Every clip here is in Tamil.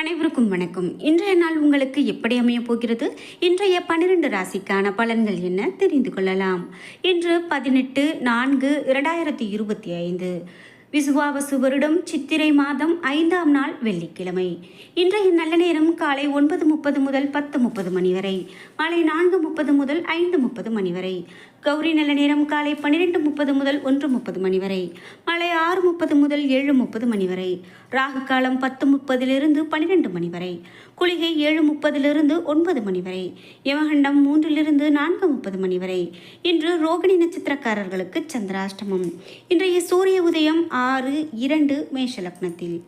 அனைவருக்கும் வணக்கம். இன்றைய நாள் உங்களுக்கு எப்படி அமையப் போகிறது? இன்றைய பன்னிரண்டு ராசிக்கான பலன்கள் என்ன தெரிந்து கொள்ளலாம். இன்று பதினெட்டு நான்கு இரண்டாயிரத்தி இருபத்தி ஐந்து. விசுவாவசு வருடம் சித்திரை மாதம் ஐந்தாம் நாள் வெள்ளிக்கிழமை. இன்றைய நல்ல நேரம் காலை ஒன்பது முப்பது முதல் பத்து முப்பது மணி வரை. மாலை நான்கு முப்பது முதல் ஐந்து முப்பது மணி வரை. கௌரி நல்ல நேரம் காலை பன்னிரெண்டு முப்பது முதல் ஒன்று முப்பது மணி வரை. மாலை ஆறு முப்பது முதல் ஏழு முப்பது மணி வரை. ராகு காலம் பத்து முப்பதிலிருந்து பன்னிரெண்டு மணி வரை குளிகை ஏழு முப்பதிலிருந்து ஒன்பது மணி வரை யமகண்டம் மூன்றிலிருந்து நான்கு முப்பது மணி வரை. இன்று ரோகிணி நட்சத்திரக்காரர்களுக்கு சந்திராஷ்டமம். இன்றைய சூரிய உதயம் ஆறு இரண்டு மேஷ லக்னத்தில்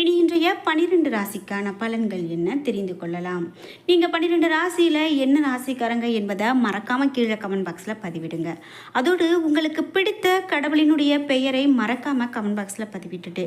இனி இன்றைய பனிரெண்டு ராசிக்கான பலன்கள் என்ன தெரிந்து கொள்ளலாம். நீங்கள் பன்னிரெண்டு ராசியில் என்ன ராசிக்காரங்க என்பதை மறக்காமல் கீழே கமெண்ட் பாக்ஸில் பதிவிடுங்க. அதோடு உங்களுக்கு பிடித்த கடவுளினுடைய பெயரை மறக்காமல் கமெண்ட் பாக்ஸில் பதிவிட்டுட்டு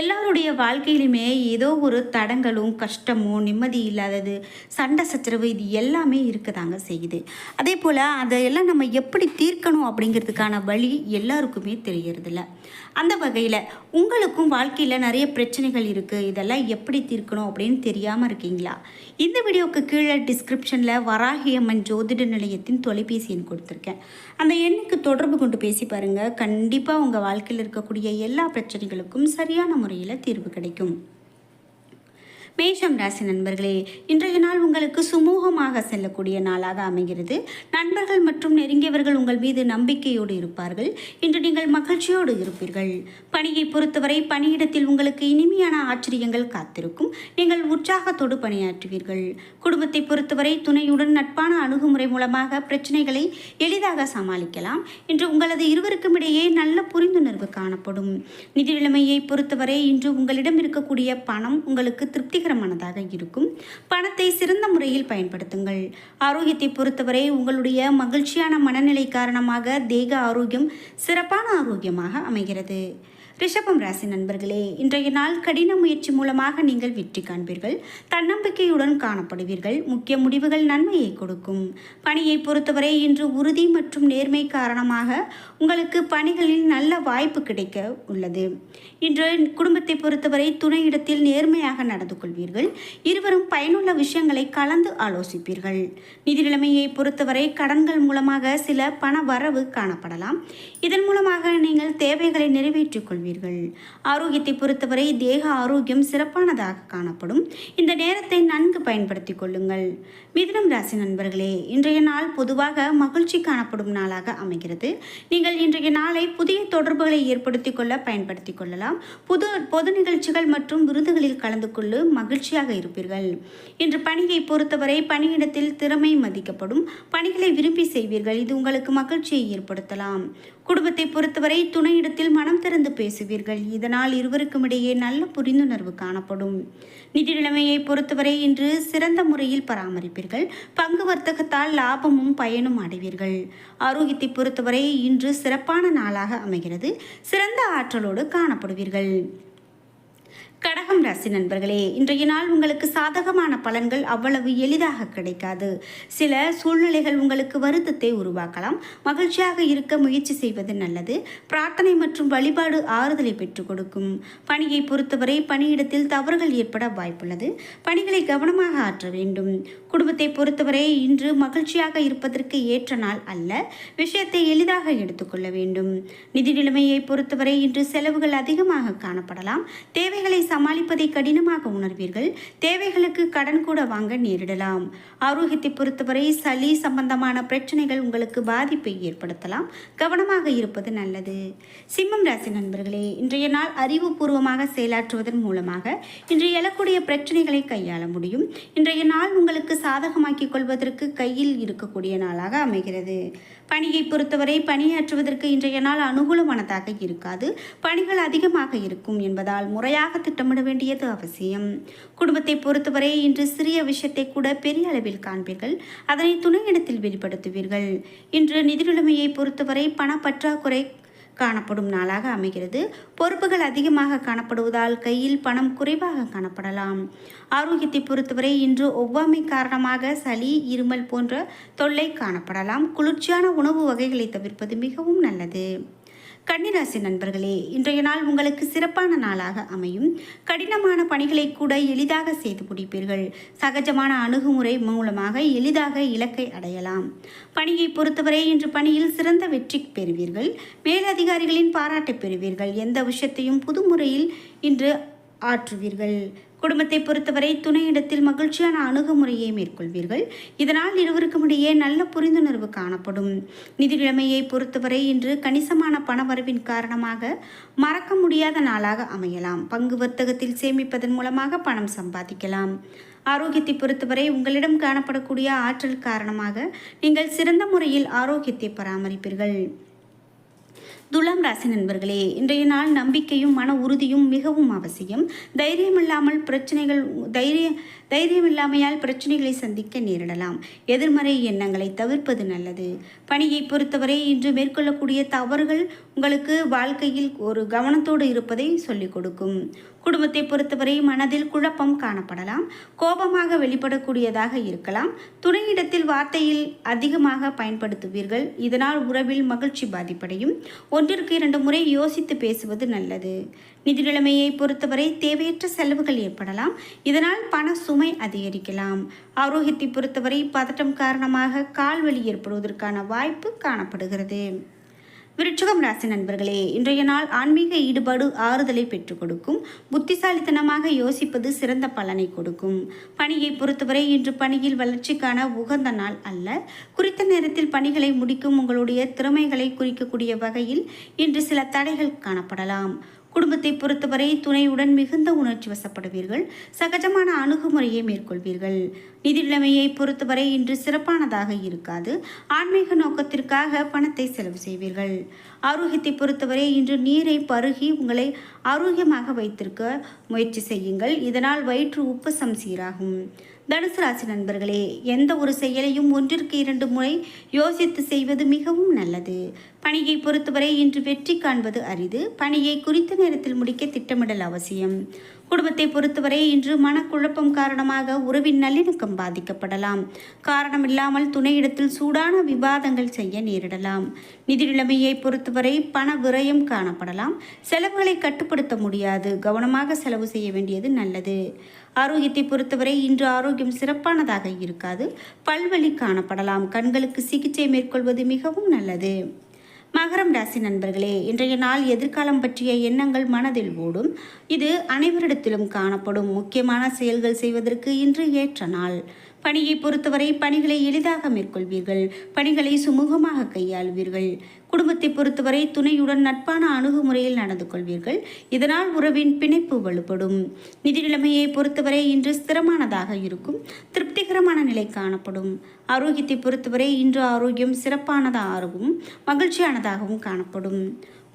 எல்லாருடைய வாழ்க்கையிலுமே ஏதோ ஒரு தடங்களும் கஷ்டமும் நிம்மதி இல்லாதது சண்டை சச்சரவு இது எல்லாமே இருக்கதாங்க செய்யுது. அதே போல் அதையெல்லாம் நம்ம எப்படி தீர்க்கணும் அப்படிங்கிறதுக்கான வழி எல்லாருக்குமே தெரியறதில்ல. அந்த வகையில் உங்களுக்கும் வாழ்க்கையில் நிறைய பிரச்சனைகள் இருக்குது இதெல்லாம் எப்படி தீர்க்கணும் அப்படின்னு தெரியாமல் இருக்கீங்களா? இந்த வீடியோவுக்கு கீழே டிஸ்கிரிப்ஷனில் வராகி அம்மன் ஜோதிட நிலையத்தின் தொலைபேசி எண் கொடுத்துருக்கேன். அந்த எண்ணுக்கு தொடர்பு கொண்டு பேசி பாருங்கள் கண்டிப்பாக உங்கள் வாழ்க்கையில் இருக்கக்கூடிய எல்லா பிரச்சனைகளுக்கும் சரியான முறையில் தீர்வு கிடைக்கும். மேஷம் ராசி நண்பர்களே இன்றைய நாள் உங்களுக்கு சுமூகமாக செல்லக்கூடிய நாளாக அமைகிறது. நண்பர்கள் மற்றும் நெருங்கியவர்கள் உங்கள் மீது நம்பிக்கையோடு இருப்பார்கள். இன்று நீங்கள் மகிழ்ச்சியோடு இருப்பீர்கள். பணியை பொறுத்தவரை பணியிடத்தில் உங்களுக்கு இனிமையான ஆச்சரியங்கள் காத்திருக்கும். நீங்கள் உற்சாகத்தோடு பணியாற்றுவீர்கள். குடும்பத்தை பொறுத்தவரை துணையுடன் நட்பான அணுகுமுறை மூலமாக பிரச்சனைகளை எளிதாக சமாளிக்கலாம். இன்று உங்களது இருவருக்கும் இடையே நல்ல புரிந்துணர்வு காணப்படும். நிதி நிலைமையை பொறுத்தவரை இன்று உங்களிடம் இருக்கக்கூடிய பணம் உங்களுக்கு திருப்தி திருப்திகரமானதாக இருக்கும். பணத்தை சிறந்த முறையில் பயன்படுத்துங்கள். ஆரோக்கியத்தை பொறுத்தவரை உங்களுடைய மகிழ்ச்சியான மனநிலை காரணமாக தேக ஆரோக்கியம் சிறப்பான ஆரோக்கியமாக அமைகிறது. ரிஷபம் ராசி நண்பர்களே இன்றைய நாள் கடின முயற்சி மூலமாக நீங்கள் வெற்றி காண்பீர்கள். தன்னம்பிக்கையுடன் காணப்படுவீர்கள். முக்கிய முடிவுகள் நன்மையை கொடுக்கும். பணியை பொறுத்தவரை இன்று உறுதி மற்றும் நேர்மை காரணமாக உங்களுக்கு பணிகளில் நல்ல வாய்ப்பு கிடைக்க உள்ளது. இன்று குடும்பத்தை பொறுத்தவரை துணையிடத்தில் நேர்மையாக நடந்து கொள்வீர்கள். இருவரும் பயனுள்ள விஷயங்களை கலந்து ஆலோசிப்பீர்கள். நிதி நிலைமையை பொறுத்தவரை கடன்கள் மூலமாக சில பண வரவு காணப்படலாம். இதன் மூலமாக நீங்கள் தேவைகளை நிறைவேற்றிக் கொள்வீர்கள். ஆரோக்கியத்தை பொறுத்தவரை தேக ஆரோக்கியம் சிறப்பானதாக காணப்படும். இந்த நேரத்தை நன்கு பயன்படுத்திக் கொள்ளுங்கள். மிதுனம் ராசி நண்பர்களே இன்றைய நாள் பொதுவாக மகிழ்ச்சி காணப்படும் நாளாக அமைகிறது. நீங்கள் இன்றைய நாளை புதிய தொடர்புகளை ஏற்படுத்திக் கொள்ள பயன்படுத்திக் கொள்ளலாம். புது பொது நிகழ்ச்சிகள் மற்றும் விருதுகளில் கலந்து கொள்ளு மகிழ்ச்சியாக இருப்பீர்கள். இன்று பணியை பொறுத்தவரை பணியிடத்தில் திறமை மதிக்கப்படும். பணிகளை விரும்பி செய்வீர்கள். இது உங்களுக்கு மகிழ்ச்சியை ஏற்படுத்தலாம். குடும்பத்தை பொறுத்தவரை துணையிடத்தில் மனம் திறந்து பேசுவீர்கள். இதனால் இருவருக்கும் இடையே நல்ல புரிந்துணர்வு காணப்படும். நிதி நிலைமையை பொறுத்தவரை இன்று சிறந்த முறையில் பராமரிப்பீர்கள். பங்கு வர்த்தகத்தால் லாபமும் பயனும் அடைவீர்கள். ஆரோக்கியத்தை பொறுத்தவரை இன்று சிறப்பான நாளாக அமைகிறது. சிறந்த ஆற்றலோடு காணப்படுவீர்கள். கடகம் ராசி நண்பர்களே இன்றைய நாள் உங்களுக்கு சாதகமான பலன்கள் அவ்வளவு எளிதாக கிடைக்காது. சில சூழ்நிலைகள் உங்களுக்கு வருத்தத்தை உருவாக்கலாம். மகிழ்ச்சியாக இருக்க முயற்சி செய்வது நல்லது. பிரார்த்தனை மற்றும் வழிபாடு ஆறுதலை பெற்றுக் கொடுக்கும். பணியை பொறுத்தவரை பணியிடத்தில் தவறுகள் ஏற்பட வாய்ப்புள்ளது. பணிகளை கவனமாக ஆற்ற வேண்டும். குடும்பத்தை பொறுத்தவரை இன்று மகிழ்ச்சியாக இருப்பதற்கு ஏற்ற நாள் அல்ல. விஷயத்தை எளிதாக எடுத்துக்கொள்ள வேண்டும். நிதி நிலைமையை பொறுத்தவரை இன்று செலவுகள் அதிகமாக காணப்படலாம். தேவைகளை சமாளிப்பதை கடினமாக உணர்வீர்கள். தேவைகளுக்கு கடன் கூட வாங்க நேரிடலாம். ஆரோக்கியத்தை பொறுத்தவரை சளி சம்பந்தமான பிரச்சனைகள் உங்களுக்கு பாதிப்பை ஏற்படுத்தலாம். கவனமாக இருப்பது நல்லது. சிம்மம் ராசி நண்பர்களே இன்றைய நாள் அறிவுபூர்வமாக செயலாற்றுவதன் மூலமாக இன்று எழக்கூடிய பிரச்சனைகளை கையாள முடியும். இன்றைய நாள் உங்களுக்கு சாதகமாக்கிக் கொள்வதற்கு கையில் இருக்கக்கூடிய நாளாக அமைகிறது. பணியை பொறுத்தவரை பணியாற்றுவதற்கு இன்றைய நாள் அனுகூலமானதாக இருக்காது. பணிகள் அதிகமாக இருக்கும் என்பதால் முறையாக திட்டம் திட்டமிட வேண்டியது அவசியம். குடும்பத்தை பொறுத்தவரை இன்று சிறிய விஷயத்தை கூட பெரிய அளவில் காண்பீர்கள். அதனை துணையிடத்தில் வெளிப்படுத்துவீர்கள். இன்று நிதி நிலைமையை பொறுத்தவரை பண பற்றாக்குறை காணப்படும் நாளாக அமைகிறது. பொறுப்புகள் அதிகமாக காணப்படுவதால் கையில் பணம் குறைவாக காணப்படலாம். ஆரோக்கியத்தை பொறுத்தவரை இன்று ஒவ்வாமை காரணமாக சளி இருமல் போன்ற தொல்லை காணப்படலாம். குளிர்ச்சியான உணவு வகைகளை தவிர்ப்பது மிகவும் நல்லது. கன்னிராசி நண்பர்களே இன்றைய நாள் உங்களுக்கு சிறப்பான நாளாக அமையும். கடினமான பணிகளை கூட எளிதாக செய்து முடிப்பீர்கள். சகஜமான அணுகுமுறை மூலமாக எளிதாக இலக்கை அடையலாம். பணியை பொறுத்தவரை இன்று பணியில் சிறந்த வெற்றி பெறுவீர்கள். மேலதிகாரிகளின் பாராட்டை பெறுவீர்கள். எந்த விஷயத்தையும் புதுமுறையில் இன்று ஆற்றுவீர்கள். குடும்பத்தை பொறுத்தவரை துணையிடத்தில் மகிழ்ச்சியான அணுகுமுறையை மேற்கொள்வீர்கள். இதனால் இருவருக்கும் இடையே நல்ல புரிந்துணர்வு காணப்படும். நிதி நிலைமையை பொறுத்தவரை இன்று கணிசமான பணவரவின் காரணமாக மறக்க முடியாத நாளாக அமையலாம். பங்கு வர்த்தகத்தில் சேமிப்பதன் மூலமாக பணம் சம்பாதிக்கலாம். ஆரோக்கியத்தை பொறுத்தவரை உங்களிடம் காணப்படக்கூடிய ஆற்றல் காரணமாக நீங்கள் சிறந்த முறையில் ஆரோக்கியத்தை பராமரிப்பீர்கள். துலாம் ராசி நண்பர்களே இன்றைய நாள் நம்பிக்கையும் மன உறுதியும் மிகவும் அவசியம். தைரியம் இல்லாமல் பிரச்சனைகள் தைரிய தைரியம் இல்லாமையால் பிரச்சனைகளை சந்திக்க நேரிடலாம். எதிர்மறை எண்ணங்களை தவிர்ப்பது நல்லது. பணியை பொறுத்தவரை இன்று மேற்கொள்ளக்கூடிய தவறுகள் உங்களுக்கு வாழ்க்கையில் ஒரு கவனத்தோடு இருப்பதை சொல்லிக் கொடுக்கும். குடும்பத்தை பொறுத்தவரை மனதில் குழப்பம் காணப்படலாம். கோபமாக வெளிப்படக்கூடியதாக இருக்கலாம். துணையிடத்தில் வார்த்தையில் அதிகமாக பயன்படுத்துவீர்கள். இதனால் உறவில் மகிழ்ச்சி பாதிப்படையும். ஒன்றிற்கு இரண்டு முறை யோசித்து பேசுவது நல்லது. நிதி நிலைமையை பொறுத்தவரை தேவையற்ற செலவுகள் ஏற்படலாம். இதனால் பண சுமை அதிகரிக்கலாம். ஆரோக்கியத்தை பொறுத்தவரை பதட்டம் காரணமாக கால்வலி ஏற்படுவதற்கான வாய்ப்பு காணப்படுகிறது. விருட்சகம் ராசி நண்பர்களே இன்றைய நாள் ஆன்மீக ஈடுபாடு ஆறுதலை பெற்றுக் கொடுக்கும். புத்திசாலித்தனமாக யோசிப்பது சிறந்த பலனை கொடுக்கும். பணியை பொறுத்தவரை இன்று பணியில் வளர்ச்சிக்கான உகந்த நாள் அல்ல. குறித்த நேரத்தில் பணிகளை முடிக்கும் உங்களுடைய திறமைகளை குறிக்கக்கூடிய வகையில் இன்று சில தடைகள் காணப்படலாம். குடும்பத்தை பொறுத்தவரை துணையுடன் மிகுந்த உணர்ச்சி வசப்படுவீர்கள். சகஜமான அணுகுமுறையை மேற்கொள்வீர்கள். நிதி நிலைமையை பொறுத்தவரை இன்று சிறப்பானதாக இருக்காது. ஆன்மீக நோக்கத்திற்காக பணத்தை செலவு செய்வீர்கள். ஆரோக்கியத்தை பொறுத்தவரை இன்று நீரை பருகி உங்களை ஆரோக்கியமாக வைத்திருக்க முயற்சி செய்யுங்கள். இதனால் வயிற்று உப்பசம் சீராகும். தனுசு ராசி நண்பர்களே எந்த ஒரு செயலையும் ஒன்றிற்கு இரண்டு முறை யோசித்து செய்வது மிகவும் நல்லது. பணியை பொறுத்தவரை இன்று வெற்றி காண்பது அரிது. பணியை குறித்த நேரத்தில் முடிக்க திட்டமிடல் அவசியம். குடும்பத்தை பொறுத்தவரை இன்று மனக்குழப்பம் காரணமாக உறவின் நல்லிணக்கம் பாதிக்கப்படலாம். காரணமில்லாமல் துணையிடத்தில் சூடான விவாதங்கள் செய்ய நேரிடலாம். நிதி நிலைமையை பொறுத்தவரை பண விரயம் காணப்படலாம். செலவுகளை கட்டுப்படுத்த முடியாது. கவனமாக செலவு செய்ய வேண்டியது நல்லது. ஆரோக்கியத்தை பொறுத்தவரை இன்று ஆரோக்கியம் சிறப்பானதாக இருக்காது. பல்வழி காணப்படலாம். கண்களுக்கு சிகிச்சை மேற்கொள்வது மிகவும் நல்லது. மகரம் ராசி நண்பர்களே இன்றைய நாள் எதிர்காலம் பற்றிய எண்ணங்கள் மனதில் ஓடும். இது அனைவரிடத்திலும் காணப்படும் முக்கியமான செயல்கள் செய்வதற்கு இன்று ஏற்ற நாள். பணியை பொறுத்தவரை பணிகளை எளிதாக மேற்கொள்வீர்கள். பணிகளை சுமூகமாக கையாளுவீர்கள். குடும்பத்தை பொறுத்தவரை துணையுடன் நட்பான அணுகுமுறையில் நடந்து கொள்வீர்கள். இதனால் உறவின் பிணைப்பு வலுப்படும். நிதி நிலைமையை பொறுத்தவரை இன்று ஸ்திரமானதாக இருக்கும். திருப்திகரமான நிலை காணப்படும். ஆரோக்கியத்தை பொறுத்தவரை இன்று ஆரோக்கியம் சிறப்பானதாகவும் மகிழ்ச்சியானதாகவும் காணப்படும்.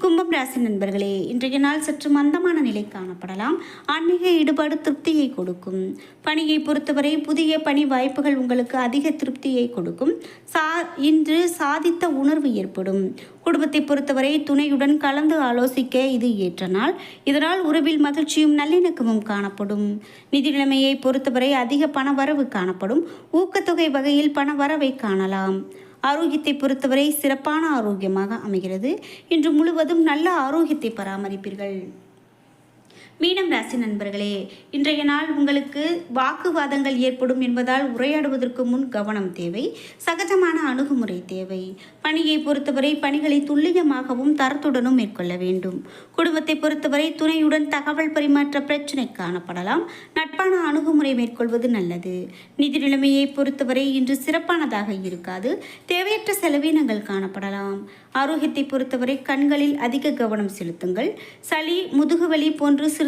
கும்பம் ராசி நண்பர்களே இன்றைய நாள் சற்று மந்தமான நிலை காணப்படலாம். ஆன்மீக ஈடுபாடு திருப்தியை கொடுக்கும். பணியை பொறுத்தவரை புதிய பணி வாய்ப்புகள் உங்களுக்கு அதிக திருப்தியை கொடுக்கும். சா இன்று சாதித்த உணர்வு ஏற்படும். குடும்பத்தை பொறுத்தவரை துணையுடன் கலந்து ஆலோசிக்க இது ஏற்ற நாள். இதனால் உறவில் மகிழ்ச்சியும் நல்லிணக்கமும் காணப்படும். நிதி நிலைமையை பொறுத்தவரை அதிக பண வரவு காணப்படும். ஊக்கத்தொகை வகையில் பண வரவை காணலாம். ஆரோக்கியத்தை பொறுத்தவரை சிறப்பான ஆரோக்கியமாக அமைகிறது. இன்று முழுவதும் நல்ல ஆரோக்கியத்தை பராமரிப்பீர்கள். மீனம் ராசி நண்பர்களே இன்றைய நாள் உங்களுக்கு வாக்குவாதங்கள் ஏற்படும் என்பதால் உரையாடுவதற்கு முன் கவனம் தேவை சகஜமான அணுகுமுறை தேவை. பணியை பொறுத்தவரை பணிகளை துல்லியமாகவும் தரத்துடனும் மேற்கொள்ள வேண்டும். குடும்பத்தை பொறுத்தவரை துணையுடன் தகவல் பரிமாற்ற பிரச்சனை காணப்படலாம். நட்பான அணுகுமுறை மேற்கொள்வது நல்லது. நிதி நிலைமையை பொறுத்தவரை இன்று சிறப்பானதாக இருக்காது. தேவையற்ற செலவினங்கள் காணப்படலாம். ஆரோக்கியத்தை பொறுத்தவரை கண்களில் அதிக கவனம் செலுத்துங்கள். சளி முதுகுவலி போன்று சிறு